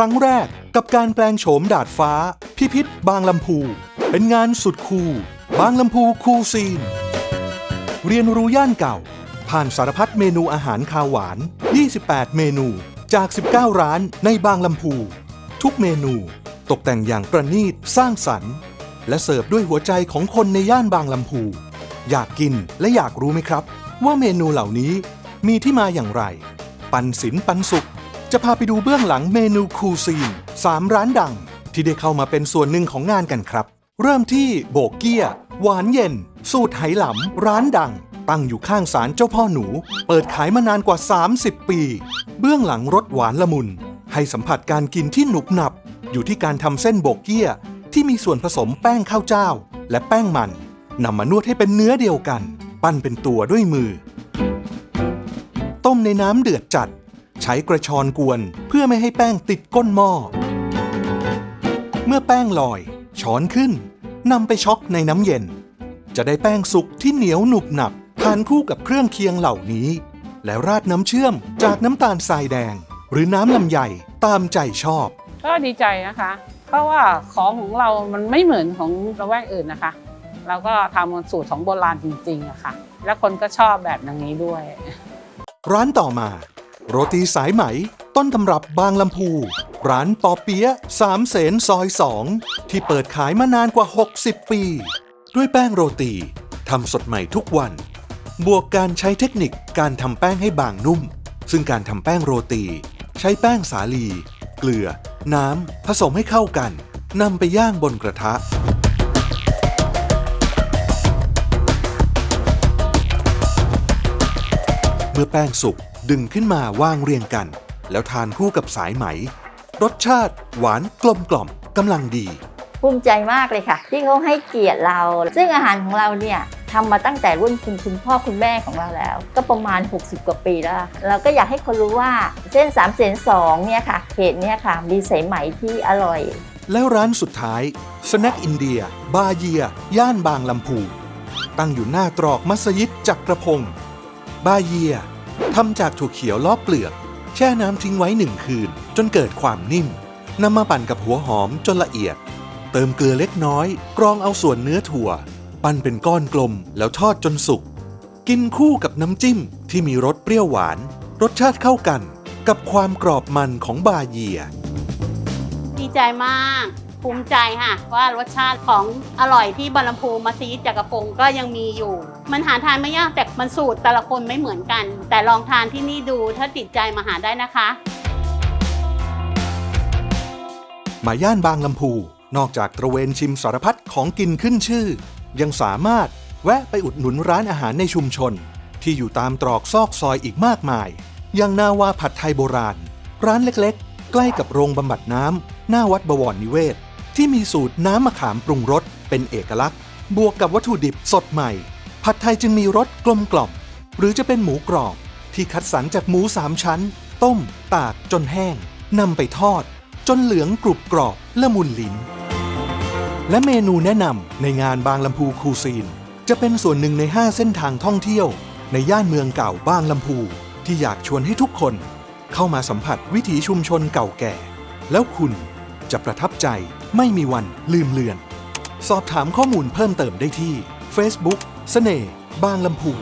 รั้งแรกกับการแปลงโฉมดาดฟ้า พิพิธบางลำพู เป็นงานสุดคูลบางลำพูคูลซีน เรียนรู้ย่านเก่า ผ่านสารพัดเมนูอาหารคาวหวาน 28 เมนูจาก 19 ร้านในบางลำพู ทุกเมนูตกแต่งอย่างประณีตสร้างสรรค์ และเสิร์ฟด้วยหัวใจของคนในย่านบางลำพู อยากกินและอยากรู้ไหมครับ ว่าเมนูเหล่านี้มีที่มาอย่างไร ปันศิลปันสุข จะพาไปดูเบื้องหลังเมนูคูซีน3 ร้านดัง ที่ได้เข้ามาเป็นส่วนหนึ่งของงานกันครับ เริ่มที่โบกเกียหวานเย็น สูตรไหหลำ ร้านดัง ตั้งอยู่ข้างศาลเจ้าพ่อหนู เปิดขายมานานกว่า 30 ปี เบื้องหลังรสหวานละมุน ให้สัมผัสการกินที่หนุบหนับ อยู่ที่การทำเส้นโบกเกียที่มีส่วนผสมแป้งข้าวเจ้า และแป้งมันนำมานวดให้เป็นเนื้อเดียวกัน ปั้นเป็นตัวด้วยมือ ต้มในน้ำเดือดจัด ใช้กระชอนกวนเพื่อไม่ให้แป้งติดก้นหม้อ เมื่อแป้งลอย ช้อนขึ้นนำไปช็อกในน้ำเย็น จะได้แป้งสุกที่เหนียวหนุบหนับทานคู่กับเครื่องเคียงเหล่านี้ และราดน้ำเชื่อมจากน้ำตาลทรายแดง หรือน้ำลำไยตามใจชอบ ก็ดีใจนะคะ เพราะว่าของของเรามันไม่เหมือนของระแวกอื่นนะคะ เราก็ทำสูตรของโบราณจริงๆอะค่ะ แล้วคนก็ชอบแบบอย่างนี้ด้วย ร้านต่อมา โรตีสายไหม ต้นตำรับบางลำพู ร้านปอเปี๊ยะสามเสนซอยสองที่เปิดขายมานานกว่า 60 ปี ด้วยแป้งโรตีทำสดใหม่ทุกวัน บวกการใช้เทคนิคการทำแป้งให้บางนุ่ม ซึ่งการทำแป้งโรตี ใช้แป้งสาลี เกลือ น้ำ ผสมให้เข้ากันนำไปย่างบนกระทะเมื่อแป้งสุก ดึงขึ้นมาวางเรียงกัน แล้วทานคู่กับสายไหม รสชาติหวานกลมกล่อมกำลังดี ภูมิใจมากเลยค่ะ ที่เขาให้เกียรติเรา ซึ่งอาหารของเราเนี่ยทำมาตั้งแต่รุ่นคุณคุณพ่อคุณแม่ของเราแล้ว ก็ประมาณ 60 กว่าปีแล้ว เราก็อยากให้คนรู้ว่าเส้น3เส้น2เนี่ยค่ะเขตเนี่ยค่ะมีสายไหมที่อร่อย แล้วร้านสุดท้ายสแน็คอินเดีย บาเยีย ย่านบางลำพู ตั้งอยู่หน้าตรอกมัสยิดจักรพงศ์บาเยีย ทำจากถั่วเขียวลอกเปลือก แช่น้ำทิ้งไว้หนึ่งคืน จนเกิดความนิ่มนำมาปั่นกับหัวหอมจนละเอียด เติมเกลือเล็กน้อย กรองเอาส่วนเนื้อถั่ว ปั้นเป็นก้อนกลมแล้วทอดจนสุก กินคู่กับน้ำจิ้มที่มีรสเปรี้ยวหวาน รสชาติเข้ากัน กับความกรอบมันของบาเยีย ดีใจมาก ภูมิใจค่ะ ว่ารสชาติของอร่อยที่บาลัมพูมัสยิดจักรพงก็ยังมีอยู่ มันหาทานไม่ยากแต่มันสูตรแต่ละคนไม่เหมือนกัน แต่ลองทานที่นี่ดูถ้าติดใจมาหาได้นะคะ มาย่านบางลำพู นอกจากตระเวนชิมสารพัดของกินขึ้นชื่อ ยังสามารถแวะไปอุดหนุนร้านอาหารในชุมชน ที่อยู่ตามตรอกซอกซอยอีกมากมาย อย่างนาวาผัดไทยโบราณ ร้านเล็กๆ ใกล้กับโรงบำบัดน้ำหน้าวัดบวรนิเวศ ที่มีสูตรน้ำมะขามปรุงรสเป็นเอกลักษณ์ บวกกับวัตถุดิบสดใหม่ ผัดไทยจึงมีรสกลมกล่อม หรือจะเป็นหมูกรอบ ที่คัดสรรจากหมูสามชั้น ต้ม ตากจนแห้งนำไปทอด จนเหลืองกรุบกรอบละมุนลิ้น และเมนูแนะนำในงานบางลำพูคูซีน จะเป็นส่วนหนึ่งใน 5 เส้นทางท่องเที่ยว ในย่านเมืองเก่าบางลำพู ที่อยากชวนให้ทุกคน เข้ามาสัมผัสวิถีชุมชนเก่าแก่ แล้วคุณ จะประทับใจไม่มีวันลืมเลือน สอบถามข้อมูลเพิ่มเติมได้ที่ Facebook เสน่ห์บางลำพู